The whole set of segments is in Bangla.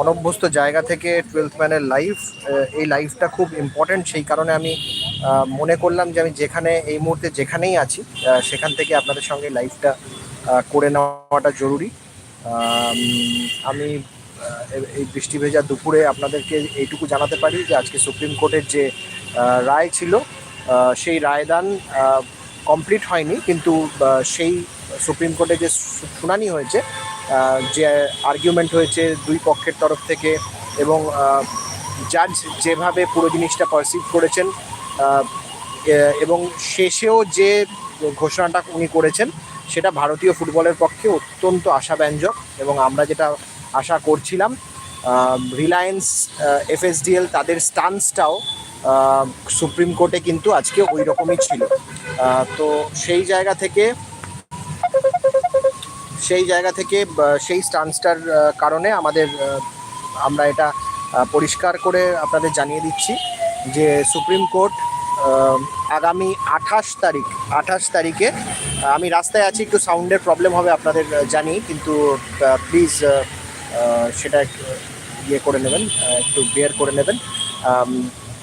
অনভ্যস্ত জায়গা থেকে টুয়েলথ ম্যানের লাইফ এই লাইফটা খুব ইম্পর্ট্যান্ট সেই কারণে আমি মনে করলাম যে আমি যেখানে, এই মুহূর্তে যেখানেই আছি সেখান থেকে আপনাদের সঙ্গে লাইফটা করে নেওয়াটা জরুরি। আমি এই বৃষ্টি ভেজা দুপুরে আপনাদেরকে এইটুকু জানাতে পারি যে আজকে সুপ্রিম কোর্টের যে রায় ছিল সেই রায়দান কমপ্লিট হয়নি। কিন্তু সেই সুপ্রিম কোর্টে যে শুনানি হয়েছে যে আর্গুমেন্ট হয়েছে দুই পক্ষের তরফ থেকে এবং জাজ যেভাবে পুরো জিনিসটা পারসিভ করেছেন এবং শেষেও যে ঘোষণাটা উনি করেছেন, সেটা ভারতীয় ফুটবলের পক্ষে অত্যন্ত আশাব্যঞ্জক এবং আমরা যেটা আশা করছিলাম রিলায়েন্স এফএসডিএল তাদের স্টান্সটাও সুপ্রিম কোর্টে কিন্তু আজকে ওই রকমই ছিল তো সেই জায়গা থেকে সেই জায়গা থেকে সেই স্টান্সটার কারণে আমাদের আমরা এটা পরিষ্কার করে আপনাদের জানিয়ে দিচ্ছি যে সুপ্রিম কোর্ট আগামী আঠাশ তারিখ, আঠাশ তারিখে আমি রাস্তায় আছি, একটু সাউন্ডের প্রবলেম হবে আপনাদের জানি, কিন্তু প্লিজ সেটা ইয়ে করে নেবেন একটু বেয়ার করে নেবেন।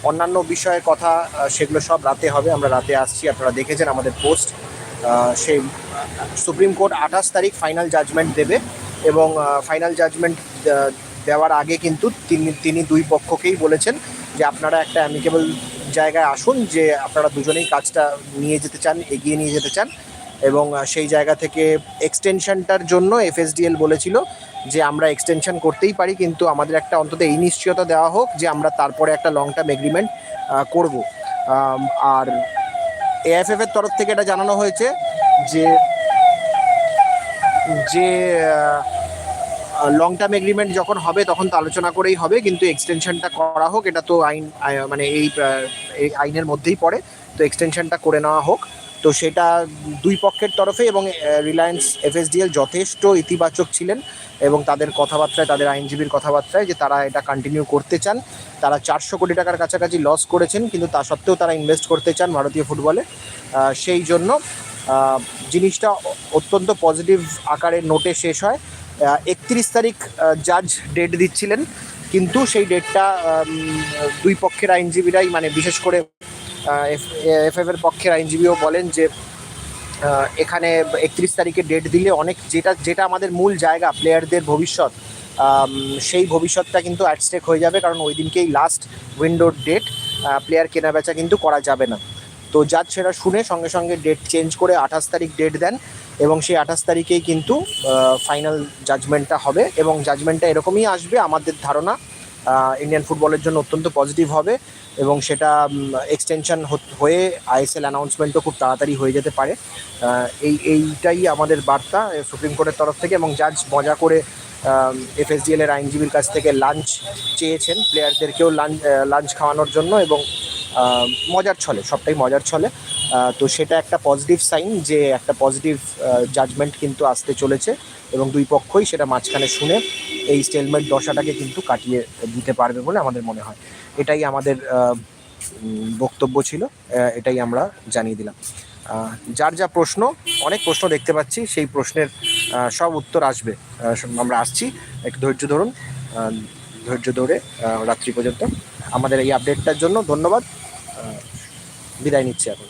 অন্যান্য বিষয়ের কথা সেগুলো সব রাতে হবে, আমরা রাতে আসছি, আপনারা দেখেছেন আমাদের পোস্ট। সেই সুপ্রিম কোর্ট আঠাশ তারিখ ফাইনাল জাজমেন্ট দেবে এবং ফাইনাল জাজমেন্ট দেওয়ার আগে কিন্তু তিনি তিনি দুই পক্ষকেই বলেছেন যে আপনারা একটা অ্যামিকেবল জায়গায় আসুন, যে আপনারা দুজনেই কাজটা নিয়ে যেতে চান, এগিয়ে নিয়ে যেতে চান এবং সেই জায়গা থেকে এক্সটেনশনটার জন্য এফএসডিএল বলেছিল যে আমরা এক্সটেনশন করতেই পারি, কিন্তু আমাদের একটা অন্তত এই নিশ্চয়তা দেওয়া হোক যে আমরা তারপরে একটা লং টার্ম এগ্রিমেন্ট করব। আর এএফএফ এর তরফ থেকে এটা জানানো হয়েছে যে যে লং টার্ম এগ্রিমেন্ট যখন হবে তখন তো আলোচনা করেই হবে, কিন্তু এক্সটেনশনটা করা হোক, এটা তো আইন মানে এই আইনের মধ্যেই পড়ে, তো এক্সটেনশনটা করে নেওয়া হোক। তো সেটা দুই পক্ষের তরফে এবং রিলায়েন্স এফএসডিএল যথেষ্ট ইতিবাচক ছিলেন এবং তাদের কথাবার্তায়, তাদের আইনজীবীর কথাবার্তায় যে তারা এটা কন্টিনিউ করতে চান। তারা চারশো কোটি টাকার কাছাকাছি লস করেছেন, কিন্তু তা সত্ত্বেও তারা ইনভেস্ট করতে চান ভারতীয় ফুটবলে সেই জন্য জিনিসটা অত্যন্ত পজিটিভ আকারে নোটে শেষ হয়। একত্রিশ তারিখ জাজ ডেট দিচ্ছিলেন, কিন্তু সেই ডেটটা দুই পক্ষের আইনজীবীরাই মানে বিশেষ করে এফ এর পক্ষের আইনজীবীও বলেন যে এখানে একত্রিশ তারিখে ডেট দিলে অনেক যেটা যেটা আমাদের মূল জায়গা প্লেয়ারদের ভবিষ্যৎ সেই ভবিষ্যৎটা কিন্তু অ্যাটস্টেক হয়ে যাবে কারণ ওই দিনকেই লাস্ট উইন্ডোর ডেট প্লেয়ার কেনা বেচা কিন্তু করা যাবে না। তো জাজ সেটা শুনে সঙ্গে সঙ্গে ডেট চেঞ্জ করে আঠাশ তারিখ ডেট দেন এবং সেই আঠাশ তারিখেই কিন্তু ফাইনাল জাজমেন্টটা হবে এবং জাজমেন্টটা এরকমই আসবে আমাদের ধারণা। ইন্ডিয়ান ফুটবলের জন্য অত্যন্ত পজিটিভ হবে এবং সেটা এক্সটেনশন হয়ে আইএসএল অ্যানাউন্সমেন্টও খুব তাড়াতাড়ি হয়ে যেতে পারে। এই, এইটাই আমাদের বার্তা সুপ্রিম কোর্টের তরফ থেকে এবং জাজ মজা করে এফএসডিএল এর আইনজীবীর কাছ থেকে লাঞ্চ চেয়েছেন প্লেয়ারদেরকেও লাঞ্চ লাঞ্চ খাওয়ানোর জন্য এবং মজার ছলে, সবটাই মজার ছলে। তো সেটা একটা পজিটিভ সাইন যে একটা পজিটিভ জাজমেন্ট কিন্তু আসতে চলেছে এবং দুই পক্ষই সেটা মাঝখানে শুনে এই স্টেলমেট দশাটাকে কিন্তু কাটিয়ে দিতে পারবে বলে আমাদের মনে হয়। এটাই আমাদের বক্তব্য ছিল এটাই আমরা জানিয়ে দিলাম। যার যা প্রশ্ন, অনেক প্রশ্ন দেখতে পাচ্ছি, সেই প্রশ্নের সব উত্তর আসবে। আমরা আসছি, একটু ধৈর্য ধরুন ধৈর্য ধরে রাত্রি পর্যন্ত। আমাদের এই আপডেটটার জন্য ধন্যবাদ। বিদায় নিচ্ছি এখন।